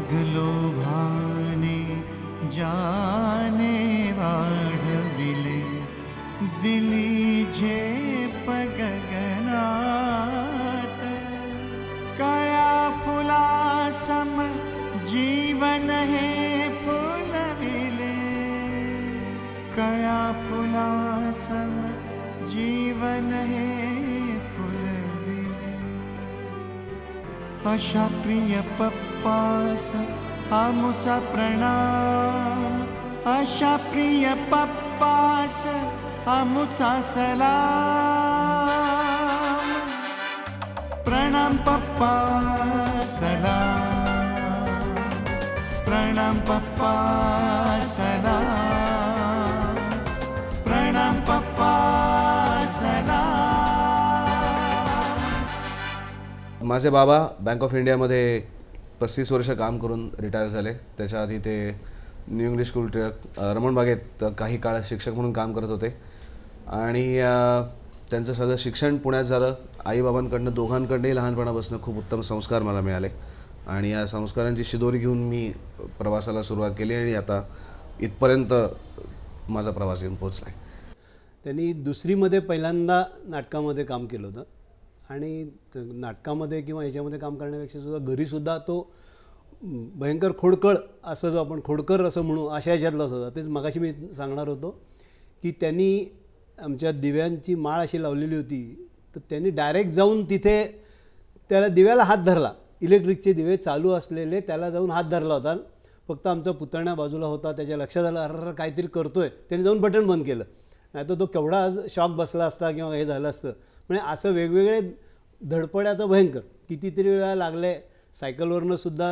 रागलो भाने जाने वाढविले दिली झेप गगनात. काळ्या फुलासम जीवन हे फुलविले काळ्या फुलासम जीवन हे फुलविले अशा प्रिय उपास आमुचा प्रणाम. अशा प्रिय पप्पास आमुचा सलाम. प्रणाम पप्पा सलाम. प्रणाम पप्पा सलाम. प्रणाम पप्पा सलाम. माझे बाबा बँक ऑफ इंडियामध्ये पस्तीस वर्ष काम करून रिटायर झाले. त्याच्या आधी ते न्यू इंग्लिश स्कूल टिळक रमणबागेत काही काळ शिक्षक म्हणून काम करत होते. आणि त्यांचं सगळं शिक्षण पुण्यात झालं. आईबाबांकडनं दोघांकडनंही लहानपणापासून खूप उत्तम संस्कार मला मिळाले. आणि या संस्कारांची शिदोरी घेऊन मी प्रवासाला सुरुवात केली आणि आता इथपर्यंत माझा प्रवास येऊन पोचला आहे त्यांनी दुसरीमध्ये पहिल्यांदा नाटकामध्ये काम केलं होतं. आणि नाटकामध्ये किंवा ह्याच्यामध्ये काम करण्यापेक्षा सुद्धा घरीसुद्धा तो भयंकर खोडकळ असं जो आपण खोडकर असं म्हणू अशा ह्याच्यातलाच होता. तेच मगाशी मी सांगणार होतो की त्यांनी आमच्या दिव्यांची माळ अशी लावलेली होती तर त्यांनी डायरेक्ट जाऊन तिथे त्याला दिव्याला हात धरला. इलेक्ट्रिकचे दिवे चालू असलेले त्याला जाऊन हात धरला होता. फक्त आमचा पुतण्या बाजूला होता त्याच्या लक्षात आलं अर काहीतरी करतोय. त्याने जाऊन बटन बंद केलं. नाही तर तो केवढा शॉक बसला असता किंवा हे झालं असतं. म्हणजे असं वेगवेगळे धडपड्या तर भयंकर. कितीतरी वेळा लागले सायकलवरनं सुद्धा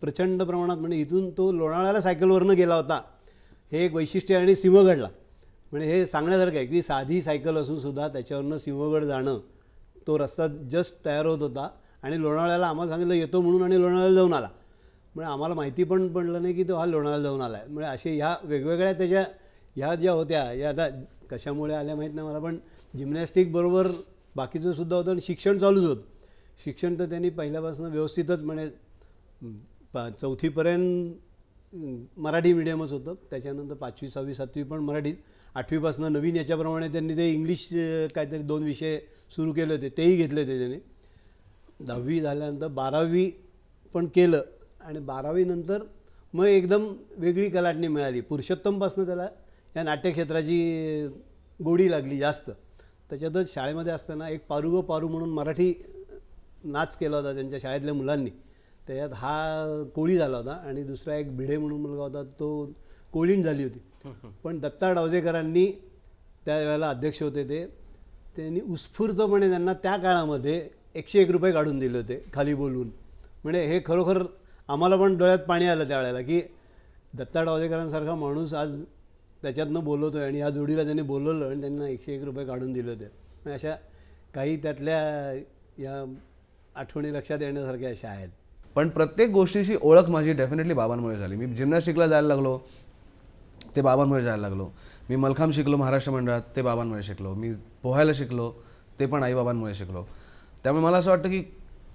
प्रचंड प्रमाणात म्हणजे इथून तो लोणावळ्याला सायकलवरनं गेला होता. हे एक वैशिष्ट्य आणि सिंहगडला. म्हणजे हे सांगण्यासारखं आहे की साधी सायकल असून सुद्धा त्याच्यावरनं सिंहगड जाणं तो रस्ता जस्ट तयार होत होता. आणि लोणावळ्याला आम्हाला सांगितलं येतो म्हणून आणि लोणावळ्याला जाऊन आला. म्हणजे आम्हाला माहिती पण पडलं नाही की तो हा लोणावळ्याला जाऊन आला आहे म्हणजे असे ह्या वेगवेगळ्या त्याच्या ह्या ज्या होत्या या आता कशामुळे आल्या माहीत नाही मला पण जिम्नॅस्टिकबरोबर बाकीचं सुद्धा होतं आणि शिक्षण चालूच होतं. शिक्षण तर त्यांनी पहिल्यापासून व्यवस्थितच म्हणे पा चौथीपर्यंत मराठी मिडियमच होतं. त्याच्यानंतर पाचवी सहावी सातवी पण मराठीच आठवीपासून नवीन याच्याप्रमाणे त्यांनी ते इंग्लिश काहीतरी दोन विषय सुरू केले होते. तेही घेतले होते त्यांनी. दहावी झाल्यानंतर बारावी पण केलं आणि बारावीनंतर मग एकदम वेगळी कलाटणी मिळाली. पुरुषोत्तमपासून त्याला या नाट्यक्षेत्राची गोडी लागली जास्त. त्याच्यातच शाळेमध्ये असताना एक पारू गो पारू म्हणून मराठी नाच केला होता त्यांच्या शाळेतल्या मुलांनी. त्याच्यात हा कोळी झाला होता आणि दुसरा एक भिडे म्हणून मुलगा होता तो कोळीण झाली होती. पण दत्ता डावजेकरांनी त्यावेळेला अध्यक्ष होते ते. त्यांनी उत्स्फूर्तपणे त्यांना त्या काळामध्ये एकशे एक रुपये काढून दिले होते खाली बोलवून म्हणजे हे खरोखर आम्हाला पण डोळ्यात पाणी आलं त्यावेळेला की दत्ता डावजेकरांसारखा माणूस आज त्याच्यातनं बोलवतो आहे आणि ह्या जोडीला ज्यांनी बोलवलं आणि त्यांना एकशे एक रुपये काढून दिले होते अशा काही त्यातल्या या आठवणी लक्षात येण्यासारख्या अशा आहेत. पण प्रत्येक गोष्टीची ओळख माझी डेफिनेटली बाबांमुळे झाली. मी जिम्नॅस्टिकला जायला लागलो ते बाबांमुळे जायला लागलो. मी मलखांब शिकलो महाराष्ट्र मंडळात ते बाबांमुळे शिकलो. मी पोहायला शिकलो ते पण आईबाबांमुळे शिकलो. त्यामुळे मला असं वाटतं की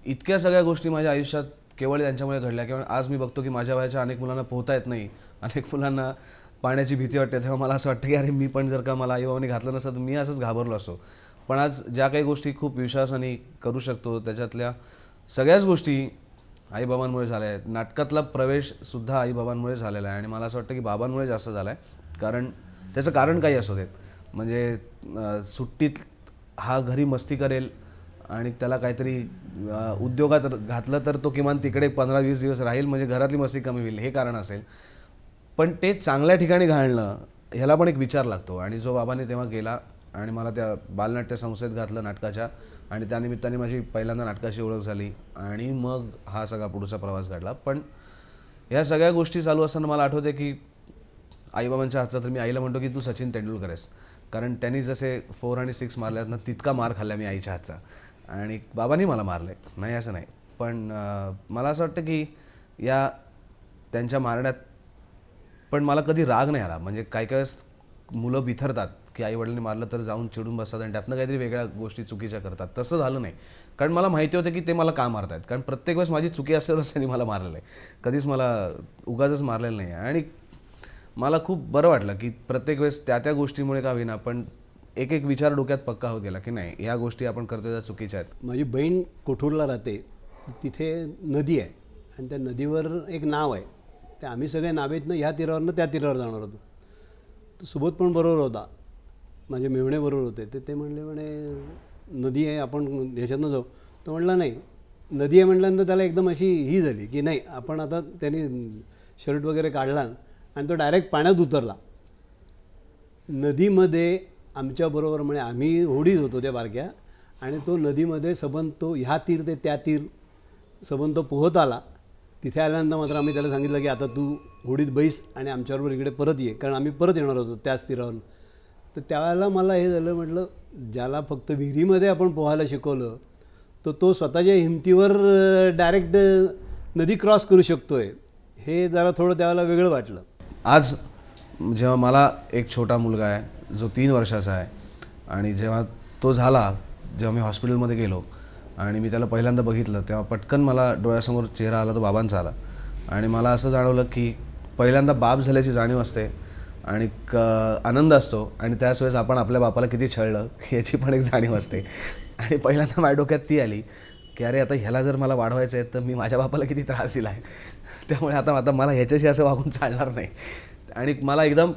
इतक्या सगळ्या गोष्टी माझ्या आयुष्यात केवळ त्यांच्यामुळे घडल्या. किंवा आज मी बघतो की माझ्या वयाच्या अनेक मुलांना पोहता येत नाही अनेक मुलांना पाण्याची भीती वाटते. तेव्हा मला असं वाटतं की अरे मी पण जर का मला आईबाबांनी घातलं नसतं तर मी असंच घाबरलो असो पण आज ज्या काही गोष्टी खूप विश्वासाने करू शकतो त्याच्यातल्या सगळ्याच गोष्टी आईबाबांमुळे झाल्या आहेत. नाटकातला प्रवेशसुद्धा आईबाबांमुळे झालेला आहे. आणि मला असं वाटतं की बाबांमुळे जास्त झाला आहे कारण त्याचं कारण काही असू देत. म्हणजे सुट्टीत हा घरी मस्ती करेल आणि त्याला काहीतरी उद्योगात घातलं तर तो किमान तिकडे पंधरा वीस दिवस राहील. म्हणजे घरातली मस्ती कमी होईल. हे कारण असेल. पण ते चांगल्या ठिकाणी घालणं ह्याला पण एक विचार लागतो. आणि जो बाबाने तेव्हा गेला आणि मला त्या बालनाट्य संस्थेत घातलं नाटकाच्या आणि त्यानिमित्ताने माझी पहिल्यांदा नाटकाची ओळख झाली आणि मग हा सगळा पुढचा प्रवास घडला. पण ह्या सगळ्या गोष्टी चालू असताना मला आठवते की आईबाबांच्या हातचा तर मी आईला म्हणतो की तू सचिन तेंडुलकर आहेस कारण त्यांनी जसे फोर आणि सिक्स मारल्यात ना तितका मार खाल्ला मी आईच्या हातचा. आणि बाबांनी मला मारले नाही असं नाही. पण मला असं वाटतं की या त्यांच्या मारण्यात पण मला कधी राग नाही आला. म्हणजे काही काही वेळेस मुलं बिथरतात की आई वडिलांनी मारलं तर जाऊन चिडून बसतात आणि त्यातनं काहीतरी वेगळ्या गोष्टी चुकीच्या करतात. तसं झालं नाही. कारण मला माहिती होतं की ते मला का मारतायत कारण प्रत्येक वेळेस माझी चुकी असल्यावरच त्यांनी मला मारलेलं आहे. कधीच मला उगाचच मारलेलं नाही आहे. आणि मला खूप बरं वाटलं की प्रत्येक वेळेस त्या त्या गोष्टीमुळे का होईना पण एक एक विचार डोक्यात पक्का होत गेला की नाही ह्या गोष्टी आपण करतो त्या चुकीच्या आहेत. माझी बहीण कोठूरला राहते तिथे नदी आहे आणि त्या नदीवर एक नाव आहे. ते आम्ही सगळे नावेतनं ह्या तीरावरनं त्या तीरावर जाणार होतो. तर सुबोध पण बरोबर होता. माझे मेवणे बरोबर होते. ते ते म्हणले म्हणे नदी आहे आपण ह्याच्यातनं जाऊ. तो म्हणला नाही नदी आहे म्हटल्यानंतर त्याला एकदम अशी ही झाली की नाही आपण आता त्यांनी शर्ट वगैरे काढला आणि तो डायरेक्ट पाण्यात उतरला. नदीमध्ये आमच्याबरोबर म्हणजे आम्ही होडीत होतो त्या बारक्या आणि तो नदीमध्ये सबंध तो ह्या तीर ते त्या तीर सबंध तो पोहत आला तिथे आल्यानंतर मात्र आम्ही त्याला सांगितलं की आता तू होडीत बैस आणि आमच्याबरोबर इकडे परत ये कारण आम्ही परत येणार होतो त्याच तीरावर तर त्यावेळेला मला हे झालं म्हटलं ज्याला फक्त विहिरीमध्ये आपण पोहायला शिकवलं तर तो स्वतःच्या हिमतीवर डायरेक्ट नदी क्रॉस करू शकतो आहे हे जरा थोडं त्यावेळेला वेगळं वाटलं. आज जेव्हा मला एक छोटा मुलगा आहे जो तीन वर्षाचा आहे आणि जेव्हा तो झाला जेव्हा मी हॉस्पिटलमध्ये गेलो आणि मी त्याला पहिल्यांदा बघितलं तेव्हा पटकन मला डोळ्यासमोर चेहरा आला तो बाबांचा आला. आणि मला असं जाणवलं की पहिल्यांदा बाप झाल्याची जाणीव असते आणि क आनंद असतो आणि त्याच वेळेस आपण आपल्या बापाला किती छळलं याची पण एक जाणीव असते. आणि पहिल्यांदा माझ्या डोक्यात ती आली की अरे आता ह्याला जर मला वाढवायचं आहे तर मी माझ्या बापाला किती त्रास दिला आहे त्यामुळे आता आता मला ह्याच्याशी असं वागून चालणार नाही. आणि मला एकदम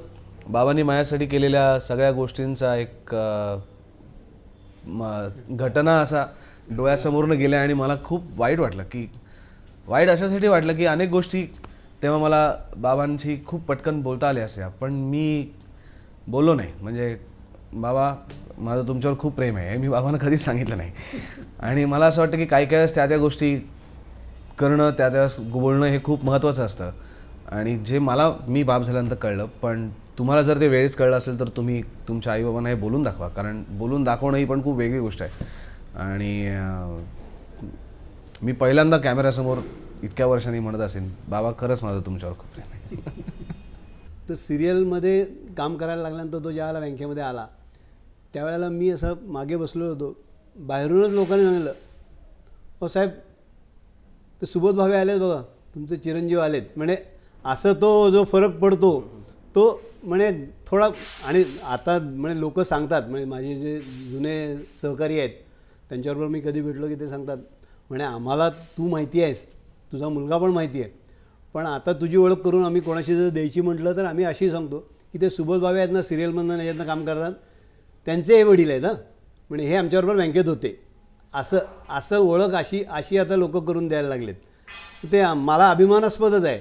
बाबांनी माझ्यासाठी केलेल्या सगळ्या गोष्टींचा एक म- घटना असा डोळ्यासमोरनं गेल्या आणि मला खूप वाईट वाटलं की वाईट अशासाठी वाटलं की अनेक गोष्टी तेव्हा मला बाबांशी खूप पटकन बोलता आल्या असत्या पण मी बोललो नाही. म्हणजे बाबा माझं तुमच्यावर खूप प्रेम आहे. मी बाबांना कधीच सांगितलं नाही. आणि मला असं वाटतं की काही काही वेळेस त्या त्या गोष्टी करणं त्या त्या बोलणं हे खूप महत्त्वाचं असतं. आणि जे मला मी बाप झाल्यानंतर कळलं. पण तुम्हाला जर ते वेळेस कळलं असेल तर तुम्ही तुमच्या आईबाबांना हे बोलून दाखवा. कारण बोलून दाखवणं ही पण खूप वेगळी गोष्ट आहे. आणि मी पहिल्यांदा कॅमेऱ्यासमोर इतक्या वर्षांनी म्हणत असेन बाबा खरंच माझं तुमच्यावर खूप प्रेम आहे. तर सिरियलमध्ये काम करायला लागल्यानंतर तो ज्यावेळेला बँकेमध्ये आला त्यावेळेला मी असं मागे बसलो होतो. बाहेरूनच लोकांनी सांगितलं हो साहेब ते सुबोध भावे आलेत बघा तुमचे चिरंजीव आलेत. म्हणजे असं तो जो फरक पडतो तो म्हणे थोडा आणि आता म्हणजे लोक सांगतात म्हणजे माझे जे जुने सहकारी आहेत त्यांच्याबरोबर मी कधी भेटलो की ते सांगतात म्हणे आम्हाला तू माहिती आहेस तुझा मुलगा पण माहिती आहे. पण आता तुझी ओळख करून आम्ही कोणाशी जर द्यायची म्हटलं तर आम्ही अशी सांगतो की ते सुबोध भावे आहेत ना सिरियलमधनं याच्यातनं काम करतात. त्यांचे हे वडील आहेत हां. म्हणजे हे आमच्याबरोबर बँकेत होते. असं असं ओळख अशी अशी आता लोक करून द्यायला लागलेत. ते मला अभिमानास्पदच आहे.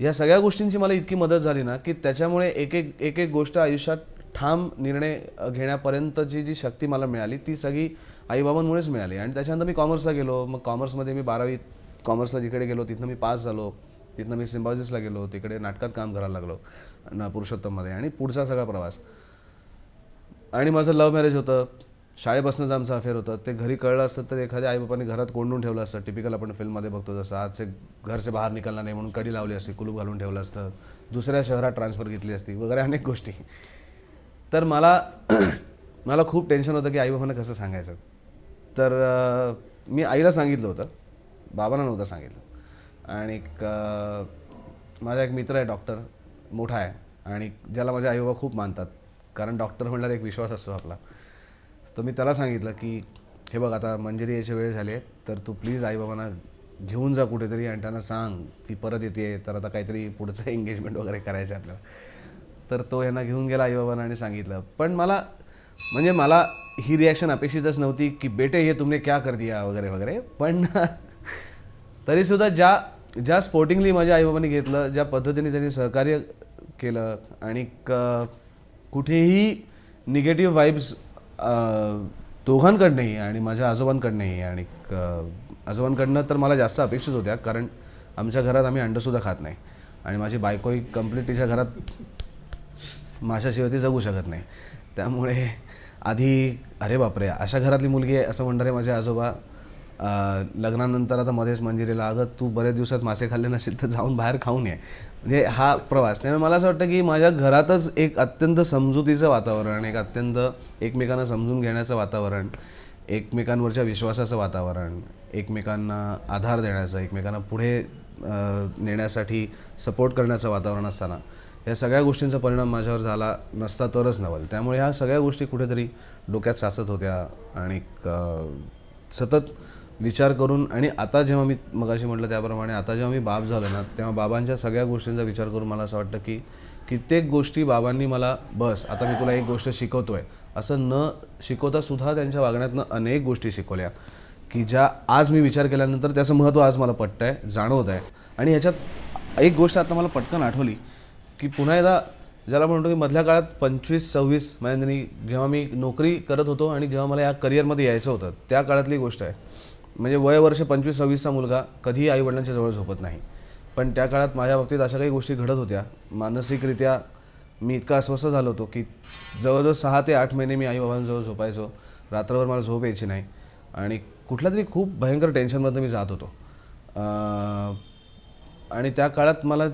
या सगळ्या गोष्टींची मला इतकी मदत झाली ना की त्याच्यामुळे एक एक एक एक गोष्ट आयुष्यात ठाम निर्णय घेण्यापर्यंतची जी शक्ती मला मिळाली ती सगळी आईबाबांमुळेच मिळाली. आणि त्याच्यानंतर मी कॉमर्सला गेलो. मग कॉमर्समध्ये मी बारावी कॉमर्सला जिकडे गेलो तिथनं मी पास झालो. तिथनं मी सिम्बॉसिसला गेलो. तिकडे नाटकात काम करायला लागलो ना पुरुषोत्तममध्ये. आणि पुढचा सगळा प्रवास. आणि माझं लव्ह मॅरेज होतं. शाळेपासूनच आमचं अफेअर होतं. ते घरी कळलं असतं तर एखाद्या आईबापांनी घरात कोंडून ठेवलं असतं. टिपिकल आपण फिल्ममध्ये बघतो जसं आजचे घरचे बाहेर निघाला नाही म्हणून कडी लावली असती कुलूप घालून ठेवलं असतं. दुसऱ्या शहरात ट्रान्सफर घेतली असती. वगैरे अनेक गोष्टी. तर मला मला खूप टेन्शन होतं की आई बाबांना कसं सांगायचं. तर मी आईला सांगितलं होतं. बाबांना नव्हतं सांगितलं. आणि माझा एक मित्र आहे डॉक्टर मोठा आहे. आणि ज्याला माझे आई बाबा खूप मानतात. कारण डॉक्टर म्हणणार एक विश्वास असतो आपला. तर मी त्याला सांगितलं की हे बघ आता मंजिरी यायची वेळ झाली आहे. तर तू प्लीज आईबाबांना घेऊन जा कुठेतरी आणि त्यांना सांग. ती परत येते. तर आता काहीतरी पुढचं एंगेजमेंट वगैरे करायचं आहे आपल्याला. तर तो यांना घेऊन गेला आईबाबांना आणि सांगितलं. पण मला म्हणजे मला ही रिॲक्शन अपेक्षितच नव्हती की बेटे हे तुमने क्या कर दिया वगैरे वगैरे. पण तरीसुद्धा ज्या ज्या स्पोर्टिंगली माझ्या आईबाबांनी घेतलं ज्या पद्धतीने त्यांनी सहकार्य केलं आणि क कुठेही निगेटिव्ह वाईब्स दोघांकडनंही आणि माझ्या आजोबांकडनंही आणि आजोबांकडनं तर मला जास्त अपेक्षित होत्या कारण आमच्या घरात आम्ही अंडंसुद्धा खात नाही. आणि माझी बायकोही कंप्लीट तिच्या घरात माशाशिवाय ती जगू शकत नाही. त्यामुळे आधी अरे बापरे अशा घरातली मुलगी आहे असं म्हणणारे माझे आजोबा लग्नानंतर आता मध्येच मंजिरीला अगं तू बरेच दिवसात मासे खाल्ले नसेल तर जाऊन बाहेर खाऊन ये. म्हणजे हा प्रवास. त्यामुळे मला असं वाटतं की माझ्या घरातच एक अत्यंत समजुतीचं वातावरण एक अत्यंत एकमेकांना समजून घेण्याचं वातावरण एकमेकांवरच्या विश्वासाचं वातावरण एकमेकांना आधार देण्याचं एकमेकांना पुढे नेण्यासाठी सपोर्ट करण्याचं वातावरण असताना. या सगळ्या गोष्टींचा परिणाम माझ्यावर झाला नसता तरच नवल त्यामुळे ह्या सगळ्या गोष्टी कुठेतरी डोक्यात साचत होत्या आणि सतत विचार करून आणि आता जेव्हा मी मगाशी म्हटलं त्याप्रमाणे आता जेव्हा मी बाब झालो ना तेव्हा बाबांच्या सगळ्या गोष्टींचा विचार करून मला असं वाटतं की कित्येक गोष्टी बाबांनी मला बस आता मी तुला एक गोष्ट शिकवतोय. असं न शिकवता सुद्धा त्यांच्या वागण्यातनं अनेक गोष्टी शिकवल्या की ज्या आज मी विचार केल्यानंतर त्याचं महत्त्व आज मला पटतं आहे जाणवत आहे आणि ह्याच्यात एक गोष्ट आता मला पटकन आठवली की पुन्हा एकदा ज्याला म्हणतो की मधल्या काळात पंचवीस सव्वीस म्हणजे त्यांनी जेव्हा मी नोकरी करत होतो आणि जेव्हा मला या करिअरमध्ये यायचं होतं त्या काळातली गोष्ट आहे. म्हणजे वय वर्ष पंचवीस सव्वीसचा मुलगा कधीही आईवडिलांच्या जवळ झोपत नाही. पण त्या काळात माझ्या बाबतीत अशा काही गोष्टी घडत होत्या. मानसिकरित्या मी इतका अस्वस्थ झालो होतो की जवळजवळ सहा ते आठ महिने मी आईबाबांजवळ झोपायचो. रात्रभर मला झोप यायची नाही. आणि कुठल्या तरी खूप भयंकर टेन्शनमधनं मी जात होतो. आणि त्या काळात मला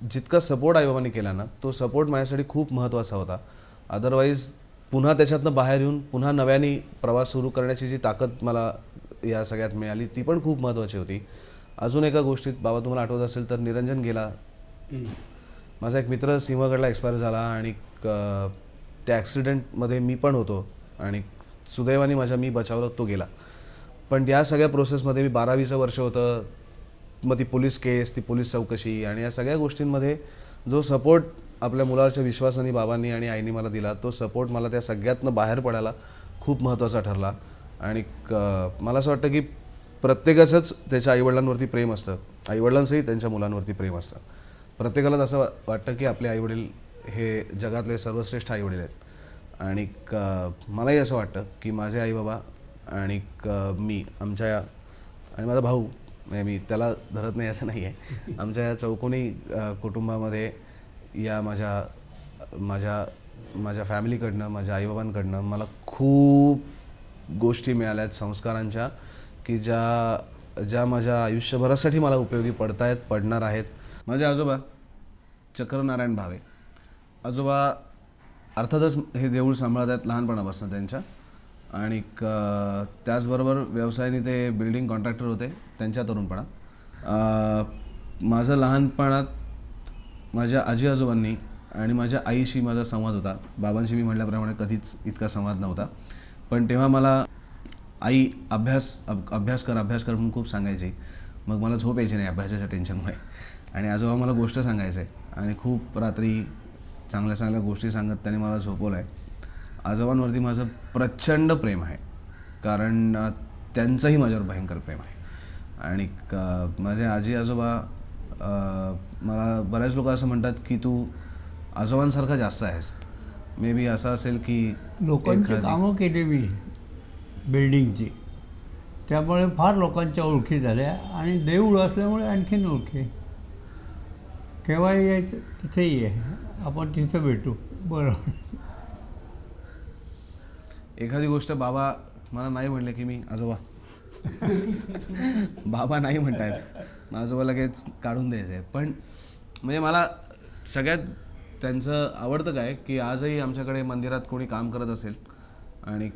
जितका सपोर्ट आईबाबांनी केला ना तो सपोर्ट माझ्यासाठी खूप महत्त्वाचा होता. अदरवाईज पुन्हा त्याच्यातनं बाहेर येऊन पुन्हा नव्याने प्रवास सुरू करण्याची जी ताकद मला या सगळ्यात मिळाली ती पण खूप महत्त्वाची होती. अजून एका गोष्टीत बाबा तुम्हाला आठवत असेल तर निरंजन गेला. माझा एक मित्र सिंहगडला एक्सपायर झाला आणि त्या ॲक्सिडेंटमध्ये मी पण होतो आणि सुदैवाने माझ्या मी बचावलं तो गेला. पण या सगळ्या प्रोसेसमध्ये मी बारावीचं वर्ष होतं. मग ती पोलीस केस ती पोलीस चौकशी आणि या सगळ्या गोष्टींमध्ये जो सपोर्ट आपल्या मुलाच्या विश्वासाने बाबांनी आणि आईने मला दिला तो सपोर्ट मला त्या सगळ्यातनं बाहेर पडायला खूप महत्त्वाचा ठरला. आणि मला असं वाटतं की प्रत्येकाचंच त्याच्या आईवडिलांवरती प्रेम असतं. आईवडिलांचंही त्यांच्या मुलांवरती प्रेम असतं. प्रत्येकालाच असं वाटतं की आपले आईवडील हे जगातले सर्वश्रेष्ठ आईवडील आहेत. आणि मलाही असं वाटतं की माझे आईबाबा आणि मी आमच्या या आणि माझा भाऊ म्हणजे मी त्याला धरत नाही असं नाही आहे आमच्या या चौकोनी कुटुंबामध्ये या माझ्या माझ्या माझ्या फॅमिलीकडनं माझ्या आईबाबांकडनं मला खूप गोष्टी मिळाल्या आहेत संस्कारांच्या की ज्या ज्या माझ्या आयुष्यभरासाठी मला उपयोगी पडत आहेत पडणार आहेत. माझे आजोबा चक्रनारायण भावे. आजोबा अर्थातच हे देऊळ सांभाळत आहेत लहानपणापासून त्यांच्या. आणि त्याचबरोबर व्यवसायाने ते बिल्डिंग कॉन्ट्रॅक्टर होते त्यांच्या तरुणपणात माझं लहानपणात माझ्या आजी आजोबांनी आणि माझ्या आईशी माझा संवाद होता. बाबांशी मी म्हटल्याप्रमाणे कधीच इतका संवाद नव्हता. पण तेव्हा मला आई अभ्यास अब- अभ्यास कर अभ्यास कर म्हणून खूप सांगायची. मग मला झोप यायची नाही अभ्यासाच्या टेन्शनमुळे आणि आजोबा मला गोष्ट सांगायचे आणि खूप रात्री चांगल्या चांगल्या गोष्टी सांगत त्याने मला झोपवलं आहे आजोबांवरती माझं प्रचंड प्रेम आहे. कारण त्यांचंही माझ्यावर भयंकर प्रेम आहे. आणि माझे आजी आजोबा मला बऱ्याच लोक असं म्हणतात की तू आजोबांसारखा जास्त आहेस. मे बी असं असेल की लोकांची कामं केली मी बिल्डिंगची. त्यामुळे फार लोकांच्या ओळखी झाल्या आणि देऊळ असल्यामुळे आणखीन ओळखी. केव्हाही यायचं तिथेही आहे. आपण तिथं भेटू. बरं. एखादी गोष्ट बाबा मला नाही म्हणले की मी आजोबा. बाबा नाही म्हणतायत. आजोबा लगेच काढून द्यायचं. आहे पण म्हणजे मला सगळ्यात त्यांचं आवडतं काय की आजही आमच्याकडे मंदिरात कोणी काम करत असेल आणि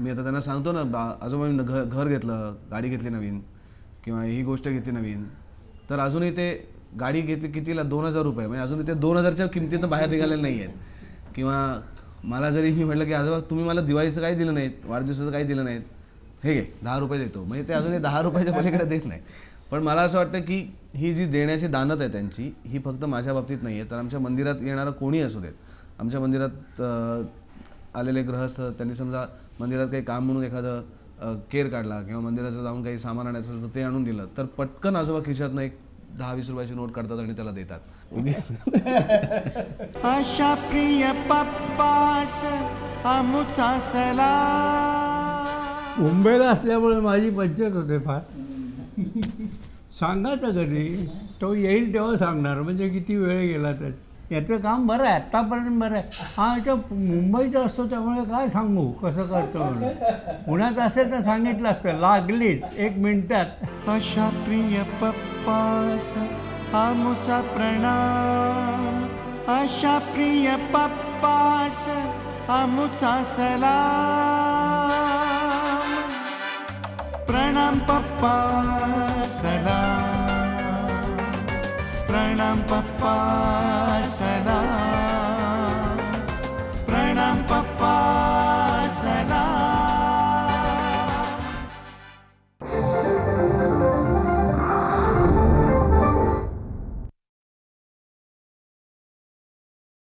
मी आता त्यांना सांगतो ना बा आजोबा मी घर घर घेतलं गाडी घेतली नवीन किंवा ही गोष्ट घेतली नवीन तर अजूनही ते गाडी घेतली कितीला? दोन हजार रुपये. म्हणजे अजूनही ते दोन हजारच्या किमतीतनं बाहेर निघालेले नाही आहेत किंवा मला जरी मी म्हटलं की आजोबा तुम्ही मला दिवाळीचं काही दिलं नाहीत वाढदिवसाचं काही दिलं नाहीत. हे घे दहा रुपये देतो. म्हणजे ते अजून दहा रुपयाच्या पलीकडे देत नाही. पण मला असं वाटतं की ही जी देण्याची दानत आहे त्यांची ही फक्त माझ्या बाबतीत नाही आहे तर आमच्या मंदिरात येणारं कोणी असू देत. आमच्या मंदिरात आलेले ग्रहस्थ त्यांनी समजा मंदिरात काही काम म्हणून एखादं केअर केर काढला किंवा मंदिराचं जाऊन काही सामान आणायचं तर ते आणून दिलं तर पटकन आजोबा खिशातनं एक दहा वीस रुपयाची नोट काढतात आणि त्याला देतात. अशा प्रिय पप्पास आमुचा सला मुंबईला असल्यामुळे माझी पंचायत होते फार. सांगायचं कधी तो? येईल तेव्हा सांगणार. म्हणजे किती वेळ गेला तर. याचं काम बरं आहे आत्तापर्यंत बरं आहे. हा इथं मुंबईचा असतो त्यामुळे काय सांगू? कसं करतो म्हणून? पुण्यात असेल तर सांगितलं असतं. लागलीच. एक मिनिटात. अशा प्रिय पप्पास आमुचा प्रणाम. आशा प्रिय पप्पास आमुचा सलाम. प्रणाम पप्पा सलाम. प्रणाम पप्पा सलाम.